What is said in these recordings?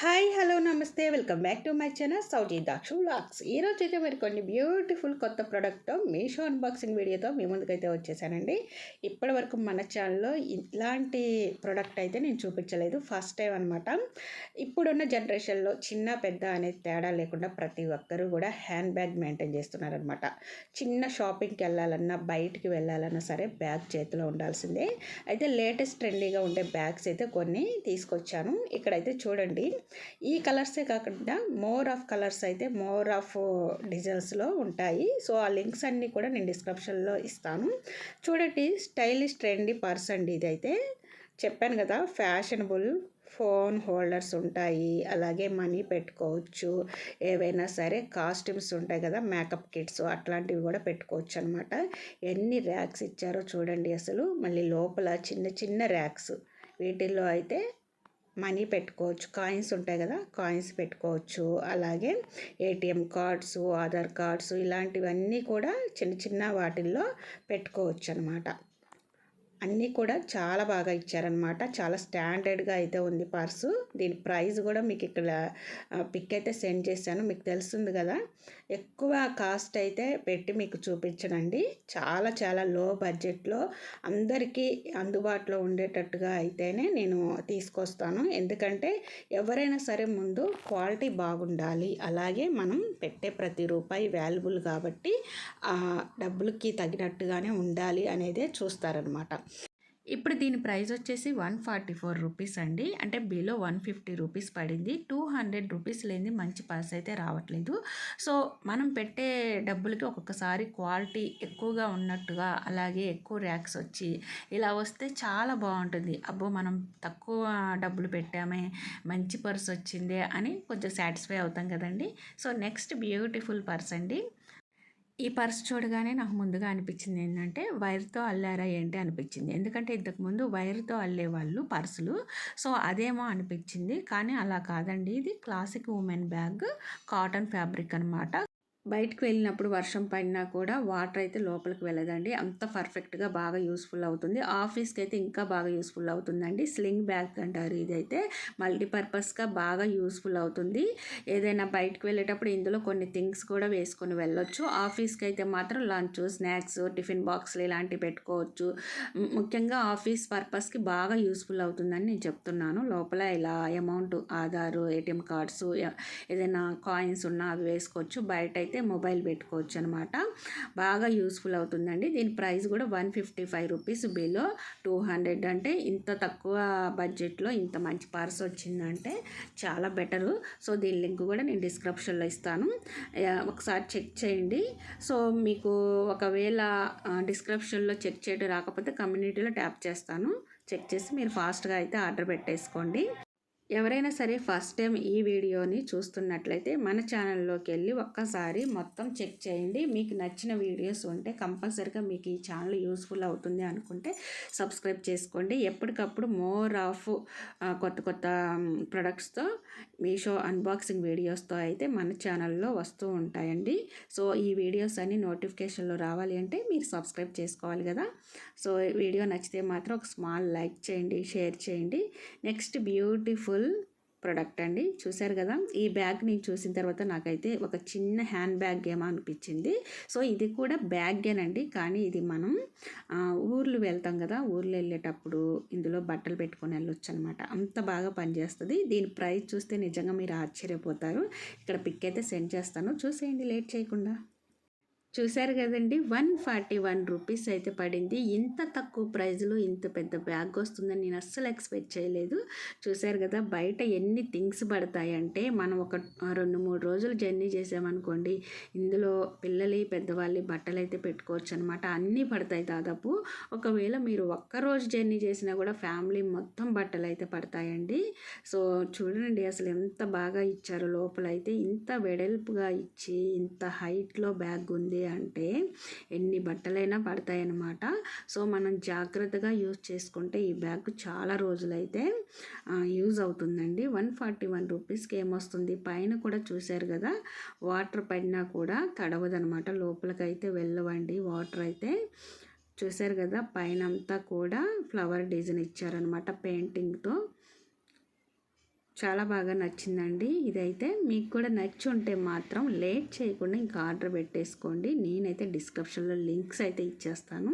Hi. Hi hello నమస్తే. Welcome back to my channel Souji Dakshu vlogs. ఈరోజు అయితే మరి కొన్ని బ్యూటిఫుల్ కొత్త ప్రోడక్ట్తో మీషో అన్బాక్సింగ్ వీడియోతో మీ ముందుకైతే వచ్చేసానండి. ఇప్పటి వరకు మన ఛానల్లో ఇలాంటి ప్రోడక్ట్ అయితే నేను చూపించలేదు. ఫస్ట్ టైం అనమాట ఇప్పుడున్న జనరేషన్లో చిన్న పెద్ద అనేది తేడా లేకుండా ప్రతి ఒక్కరూ కూడా హ్యాండ్ బ్యాగ్ మెయింటైన్ చేస్తున్నారనమాట చిన్న షాపింగ్కి వెళ్ళాలన్నా బయటికి వెళ్ళాలన్నా సరే బ్యాగ్ చేతిలో ఉండాల్సిందే. అయితే లేటెస్ట్ ట్రెండీగా ఉండే బ్యాగ్స్ అయితే కొన్ని తీసుకొచ్చాను. ఇక్కడైతే చూడండి. ఈ కలర్సే కాకుండా మోర్ ఆఫ్ కలర్స్ అయితే మోర్ ఆఫ్ డిజైన్స్లో ఉంటాయి. సో ఆ లింక్స్ అన్నీ కూడా నేను డిస్క్రిప్షన్లో ఇస్తాను. చూడండి స్టైలిష్ ట్రెండీ పర్స్ అండి ఇది అయితే చెప్పాను కదా ఫ్యాషనబుల్ ఫోన్ హోల్డర్స్ ఉంటాయి. అలాగే మనీ పెట్టుకోవచ్చు. ఏవైనా సరే కాస్ట్యూమ్స్ ఉంటాయి కదా మేకప్ కిట్స్ అట్లాంటివి కూడా పెట్టుకోవచ్చు అనమాట ఎన్ని ర్యాక్స్ ఇచ్చారో చూడండి అసలు. మళ్ళీ లోపల చిన్న చిన్న ర్యాక్స్. వీటిల్లో అయితే మనీ పెట్టుకోవచ్చు. కాయిన్స్ ఉంటాయి కదా కాయిన్స్ పెట్టుకోవచ్చు. అలాగే ఏటీఎం కార్డ్స్ ఆధార్ కార్డ్స్ ఇలాంటివన్నీ కూడా చిన్న చిన్న వాటిల్లో పెట్టుకోవచ్చు అనమాట అన్నీ కూడా చాలా బాగా ఇచ్చారనమాట చాలా స్టాండర్డ్గా అయితే ఉంది పర్సు. దీని ప్రైస్ కూడా మీకు ఇక్కడ పిక్ అయితే సెండ్ చేశాను. మీకు తెలుస్తుంది కదా. ఎక్కువ కాస్ట్ అయితే పెట్టి మీకు చూపించనండి. చాలా చాలా లో బడ్జెట్లో అందరికీ అందుబాటులో ఉండేటట్టుగా అయితేనే నేను తీసుకొస్తాను. ఎందుకంటే ఎవరైనా సరే ముందు క్వాలిటీ బాగుండాలి. అలాగే మనం పెట్టే ప్రతి రూపాయి వాల్యుబుల్ కాబట్టి డబ్బులకి తగినట్టుగానే ఉండాలి అనేదే చూస్తారనమాట ఇప్పుడు దీని ప్రైస్ వచ్చేసి వన్ ఫార్టీ ఫోర్ రూపీస్ అండి. అంటే బిలో వన్ ఫిఫ్టీ రూపీస్ పడింది. టూ హండ్రెడ్ రూపీస్ లేని మంచి పర్స్ అయితే రావట్లేదు. సో మనం పెట్టే డబ్బులకి ఒక్కొక్కసారి క్వాలిటీ ఎక్కువగా ఉన్నట్టుగా అలాగే ఎక్కువ ర్యాక్స్ వచ్చి ఇలా వస్తే చాలా బాగుంటుంది. అబ్బో మనం తక్కువ డబ్బులు పెట్టామే మంచి పర్స్ వచ్చిందే అని కొంచెం సాటిస్ఫై అవుతాం కదండి. సో నెక్స్ట్ బ్యూటిఫుల్ పర్స్ అండి. ఈ పర్స్ చూడగానే నాకు ముందుగా అనిపించింది ఏంటంటే వైర్తో అల్లారా ఏంటి అనిపించింది. ఎందుకంటే ఇంతకుముందు వైర్తో అల్లేవాళ్ళు పర్సులు. సో అదేమో అనిపించింది. కానీ అలా కాదండి. ఇది classic women bag cotton fabric అనమాట బయటకు వెళ్ళినప్పుడు వర్షం పడినా కూడా వాటర్ అయితే లోపలికి వెళ్ళదండి. అంత పర్ఫెక్ట్గా బాగా యూస్ఫుల్ అవుతుంది. ఆఫీస్కి అయితే ఇంకా బాగా యూస్ఫుల్ అవుతుందండి. స్లింగ్ బ్యాగ్ అంటారు ఇదైతే. మల్టీపర్పస్గా బాగా యూస్ఫుల్ అవుతుంది. ఏదైనా బయటకు వెళ్ళేటప్పుడు ఇందులో కొన్ని థింగ్స్ కూడా వేసుకొని వెళ్ళొచ్చు. ఆఫీస్కి అయితే మాత్రం లంచ్ స్నాక్స్ టిఫిన్ బాక్స్లు ఇలాంటివి పెట్టుకోవచ్చు. ముఖ్యంగా ఆఫీస్ పర్పస్కి బాగా యూస్ఫుల్ అవుతుందని నేను చెప్తున్నాను. లోపల ఇలా అమౌంట్ ఆధారు ఏటీఎం కార్డ్స్ ఏదైనా కాయిన్స్ ఉన్నా అవి వేసుకోవచ్చు. బయట అయితే అయితే మొబైల్ పెట్టుకోవచ్చు అనమాట బాగా యూస్ఫుల్ అవుతుందండి. దీని ప్రైస్ కూడా one fifty five rupees below two hundred అంటే ఇంత తక్కువ బడ్జెట్లో ఇంత మంచి పర్స్ వచ్చిందంటే చాలా బెటరు. సో దీని లింక్ కూడా నేను డిస్క్రిప్షన్లో ఇస్తాను. ఒకసారి చెక్ చేయండి. సో మీకు ఒకవేళ డిస్క్రిప్షన్లో చెక్ చేయడం రాకపోతే కమ్యూనిటీలో ట్యాప్ చేస్తాను. చెక్ చేసి మీరు ఫాస్ట్గా అయితే ఆర్డర్ పెట్టేసుకోండి. ఎవరైనా సరే ఫస్ట్ టైం ఈ వీడియోని చూస్తున్నట్లయితే మన ఛానల్లోకి వెళ్ళి ఒక్కసారి మొత్తం చెక్ చేయండి. మీకు నచ్చిన వీడియోస్ ఉంటే కంపల్సరిగా మీకు ఈ ఛానల్ యూస్ఫుల్ అవుతుంది అనుకుంటే సబ్స్క్రైబ్ చేసుకోండి. ఎప్పటికప్పుడు మోర్ ఆఫ్ కొత్త కొత్త ప్రొడక్ట్స్తో మీషో అన్బాక్సింగ్ వీడియోస్తో అయితే మన ఛానల్లో వస్తూ ఉంటాయండి. సో ఈ వీడియోస్ అన్ని నోటిఫికేషన్లో రావాలి అంటే మీరు సబ్స్క్రైబ్ చేసుకోవాలి కదా. సో వీడియో నచ్చితే మాత్రం ఒక స్మాల్ లైక్ చేయండి షేర్ చేయండి. నెక్స్ట్ బ్యూటిఫుల్ ప్రొడక్ట్ అండి. చూసారు కదా? ఈ బ్యాగ్ నేను చూసిన తర్వాత నాకైతే ఒక చిన్న హ్యాండ్ బ్యాగ్ ఏమో అనిపించింది. సో ఇది కూడా బ్యాగేనండి కానీ ఇది మనం ఊర్లు వెళ్తాం కదా? ఊర్లు వెళ్ళేటప్పుడు ఇందులో బట్టలు పెట్టుకొని వెళ్ళొచ్చు అనమాట అంత బాగా పనిచేస్తుంది. దీని ప్రైస్ చూస్తే నిజంగా మీరు ఆశ్చర్యపోతారు. ఇక్కడ పిక్ అయితే సెండ్ చేస్తాను. చూసేయండి లేట్ చేయకుండా. చూశారు కదండి వన్ ఫార్టీ వన్ రూపీస్ అయితే పడింది. ఇంత తక్కువ ప్రైజ్లో ఇంత పెద్ద బ్యాగ్ వస్తుందని నేను అస్సలు ఎక్స్పెక్ట్ చేయలేదు. చూశారు కదా బయట ఎన్ని థింగ్స్ పడతాయంటే మనం ఒక రెండు మూడు రోజులు జర్నీ చేసామనుకోండి ఇందులో పిల్లలు పెద్దవాళ్ళు బట్టలు అయితే పెట్టుకోవచ్చు అనమాట అన్నీ పడతాయి దాదాపు. ఒకవేళ మీరు ఒక్కరోజు జర్నీ చేసినా కూడా ఫ్యామిలీ మొత్తం బట్టలు అయితే పడతాయండి. సో చూడండి అసలు ఎంత బాగా ఇచ్చారో లోపల అయితే. ఇంత వెడల్పుగా ఇచ్చి ఇంత హైట్లో బ్యాగ్ ఉంది. అంటే ఎన్ని బట్టలైనా పడతాయన్నమాట. సో మనం జాగ్రత్తగా యూజ్ చేసుకుంటే ఈ బ్యాగ్ చాలా రోజులైతే యూజ్ అవుతుందండి. వన్ ఫార్టీ వన్ రూపీస్కి ఏమొస్తుంది? పైన కూడా చూశారు కదా వాటర్ పడినా కూడా తడవదనమాట లోపలికైతే వెళ్ళవండి వాటర్ అయితే. చూశారు కదా పైన అంతా కూడా ఫ్లవర్ డిజైన్ ఇచ్చారనమాట పెయింటింగ్తో. చాలా బాగా నచ్చిందండి. ఇదైతే మీకు కూడా నచ్చి ఉంటే మాత్రం లేట్ చేయకుండా ఇంకా ఆర్డర్ పెట్టేసుకోండి. నేనైతే డిస్క్రిప్షన్లో లింక్స్ అయితే ఇచ్చేస్తాను.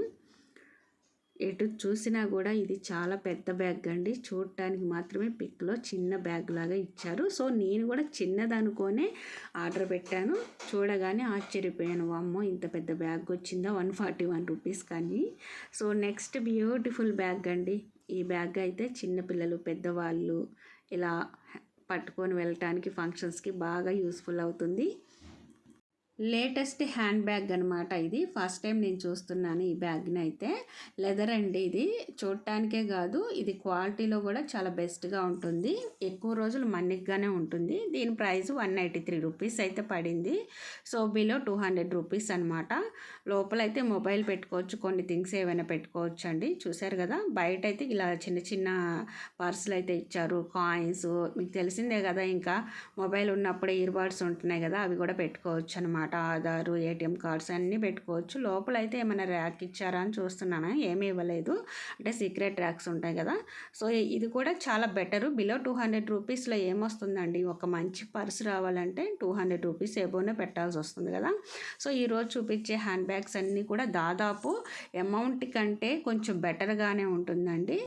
ఎటు చూసినా కూడా ఇది చాలా పెద్ద బ్యాగ్ అండి. చూడటానికి మాత్రమే పిక్లో చిన్న బ్యాగ్ లాగా ఇచ్చారు. సో నేను కూడా చిన్నదనుకోనే ఆర్డర్ పెట్టాను. చూడగానే ఆశ్చర్యపోయాను. అమ్మో ఇంత పెద్ద బ్యాగ్ వచ్చిందా? వన్ ఫార్టీ వన్ రూపీస్ కానీ. సో నెక్స్ట్ బ్యూటిఫుల్ బ్యాగ్ అండి. ఈ బ్యాగ్ అయితే చిన్నపిల్లలు పెద్దవాళ్ళు ఇలా పట్టుకొని వెళ్ళటానికి ఫంక్షన్స్కి బాగా యూస్ఫుల్ అవుతుంది. లేటెస్ట్ హ్యాండ్ బ్యాగ్ అనమాట ఇది. ఫస్ట్ టైం నేను చూస్తున్నాను ఈ బ్యాగ్ని అయితే లెదర్ అండి ఇది. చూడటానికే కాదు ఇది క్వాలిటీలో కూడా చాలా బెస్ట్గా ఉంటుంది. ఎక్కువ రోజులు మన్నిగ్గానే ఉంటుంది. దీని price one ninety three rupees అయితే పడింది. So below two hundred rupees అనమాట లోపలైతే మొబైల్ పెట్టుకోవచ్చు కొన్ని థింగ్స్ ఏమైనా పెట్టుకోవచ్చు అండి చూశారు కదా బయట అయితే ఇలా చిన్న చిన్న పర్సులు అయితే ఇచ్చారు కాయిన్స్. మీకు తెలిసిందే కదా ఇంకా మొబైల్ ఉన్నప్పుడే ఇయర్ బడ్స్ ఉంటున్నాయి కదా అవి కూడా పెట్టుకోవచ్చు అనమాట అనమాట ఆధారు ఏటీఎం కార్డ్స్ అన్నీ పెట్టుకోవచ్చు. లోపల అయితే ఏమైనా ర్యాక్ ఇచ్చారా అని చూస్తున్నాను. ఏమీ ఇవ్వలేదు. అంటే సీక్రెట్ ర్యాక్స్ ఉంటాయి కదా. సో ఇది కూడా చాలా బెటరు. బిలో టూ హండ్రెడ్ రూపీస్లో ఏమొస్తుందండి? ఒక మంచి పర్స్ రావాలంటే టూ హండ్రెడ్ రూపీస్ ఏబోనే పెట్టాల్సి వస్తుంది కదా. సో ఈరోజు చూపించే హ్యాండ్ బ్యాగ్స్ అన్నీ కూడా దాదాపు అమౌంట్ కంటే కొంచెం బెటర్గానే ఉంటుందండి.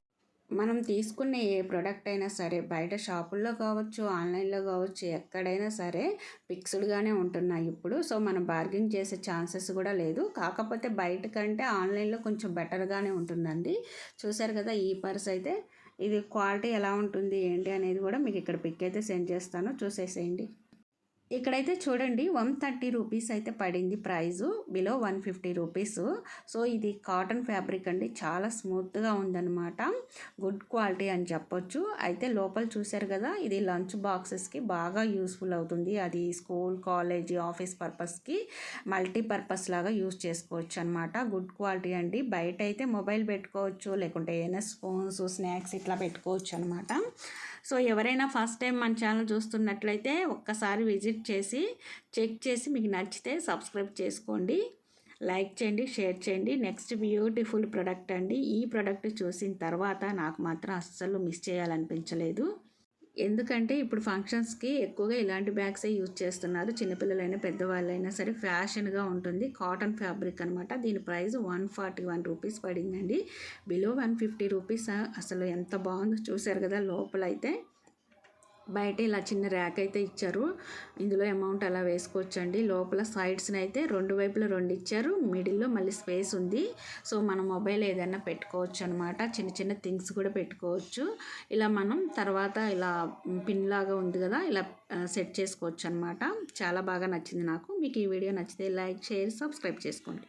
మనం తీసుకునే ఏ ప్రోడక్ట్ అయినా సరే బయట షాపుల్లో కావచ్చు ఆన్లైన్లో కావచ్చు ఎక్కడైనా సరే ఫిక్స్డ్గానే ఉంటున్నాయి ఇప్పుడు. సో మనం బార్గెన్ చేసే ఛాన్సెస్ కూడా లేదు. కాకపోతే బయట కంటే ఆన్లైన్లో కొంచెం బెటర్గానే ఉంటుందండి. చూసారు కదా ఈ పర్స్ అయితే ఇది క్వాలిటీ ఎలా ఉంటుంది ఏంటి అనేది కూడా మీకు ఇక్కడ పిక్ అయితే సెండ్ చేస్తాను. చూసేసేయండి. ఇక్కడైతే చూడండి వన్ థర్టీ రూపీస్ అయితే పడింది price. Below one fifty rupees. So ఇది కాటన్ ఫ్యాబ్రిక్ అండి. చాలా స్మూత్గా ఉందన్నమాట. గుడ్ క్వాలిటీ అని చెప్పొచ్చు. అయితే లోపల చూశారు కదా ఇది లంచ్ బాక్సెస్కి బాగా యూస్ఫుల్ అవుతుంది. అది స్కూల్ కాలేజ్ ఆఫీస్ పర్పస్కి మల్టీపర్పస్ లాగా యూస్ చేసుకోవచ్చు అనమాట గుడ్ క్వాలిటీ అండి. బయట అయితే మొబైల్ పెట్టుకోవచ్చు లేకుంటే ఏమైనా స్పూన్స్ స్నాక్స్ ఇట్లా పెట్టుకోవచ్చు అనమాట సో ఎవరైనా ఫస్ట్ టైం మన ఛానల్ చూస్తున్నట్లయితే ఒక్కసారి విజిట్ చేసి చెక్ చేసి మీకు నచ్చితే సబ్స్క్రైబ్ చేసుకోండి. లైక్ చేయండి షేర్ చేయండి. నెక్స్ట్ బ్యూటిఫుల్ ప్రోడక్ట్ అండి. ఈ ప్రోడక్ట్ చూసిన తర్వాత నాకు మాత్రం అస్సలు మిస్ చేయాలనిపించలేదు. ఎందుకంటే ఇప్పుడు ఫంక్షన్స్కి ఎక్కువగా ఇలాంటి బ్యాగ్సే యూజ్ చేస్తున్నారు. చిన్నపిల్లలైనా పెద్దవాళ్ళైనా సరే ఫ్యాషన్గా ఉంటుంది. కాటన్ ఫ్యాబ్రిక్ అనమాట దీని price one forty one rupees పడిందండి. Below one fifty rupees. అసలు ఎంత బాగుందో చూశారు కదా లోపల అయితే బయట ఇలా చిన్న ర్యాక్ అయితే ఇచ్చారు. ఇందులో అమౌంట్ అలా వేసుకోవచ్చండి. లోపల సైడ్స్ని అయితే రెండు వైపులు రెండు ఇచ్చారు. మిడిల్లో మళ్ళీ స్పేస్ ఉంది. సో మన మొబైల్ ఏదైనా పెట్టుకోవచ్చు అనమాట చిన్న చిన్న థింగ్స్ కూడా పెట్టుకోవచ్చు. ఇలా మనం తర్వాత ఇలా పిన్ లాగా ఉంది కదా ఇలా సెట్ చేసుకోవచ్చు అనమాట చాలా బాగా నచ్చింది నాకు. మీకు ఈ వీడియో నచ్చితే లైక్ షేర్ సబ్స్క్రైబ్ చేసుకోండి.